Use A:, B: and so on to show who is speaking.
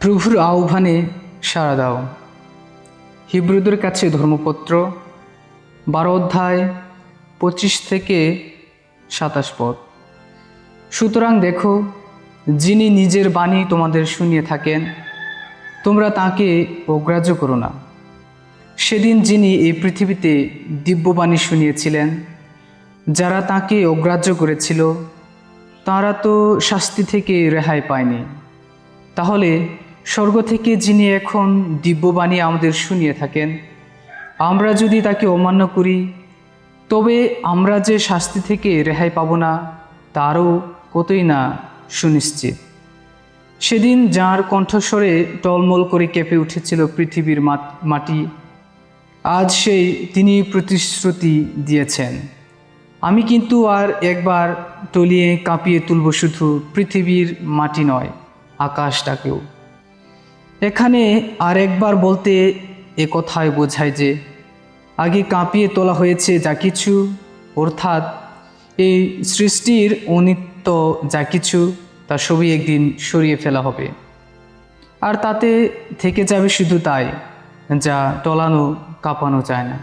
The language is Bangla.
A: প্রভুর আহ্বানে সাড়া দাও। হিব্রুদের কাছে ধর্মপত্র, বারো অধ্যায় পঁচিশ থেকে সাতাশ পদ। সুতরাং দেখো, যিনি নিজের বাণী তোমাদের শুনিয়ে থাকেন, তোমরা তাকে অগ্রাহ্য করো না। সেদিন যিনি এই পৃথিবীতে দিব্যবাণী শুনিয়েছিলেন, যারা তাকে অগ্রাহ্য করেছিল, তারা তো শাস্তি থেকে রেহাই পায়নি। তাহলে স্বর্গ থেকে যিনি এখন দিব্যবাণী আমাদের শুনিয়ে থাকেন, আমরা যদি তাকে অমান্য করি, তবে আমরা যে শাস্তি থেকে রেহাই পাব না, তারও কতই না সুনিশ্চিত। সেদিন যার কণ্ঠস্বরে টলমল করে কেঁপে উঠেছিল পৃথিবীর মাটি, আজ সেই তিনি প্রতিশ্রুতি দিয়েছেন। আমি কিন্তু আর একবার টলিয়ে কাঁপিয়ে তুলব শুধু পৃথিবীর মাটি নয়, আকাশটাকেও। এখানে আরেকবার বলতে এ কথায় বোঝায় যে, আগে কাঁপিয়ে তোলা হয়েছে যা কিছু, অর্থাৎ এই সৃষ্টির অনিত্য যা কিছু, তা সবই একদিন সরিয়ে ফেলা হবে। আর তাতে থেকে যাবে শুধু তাই, যা টলানো, কাঁপানো যায় না।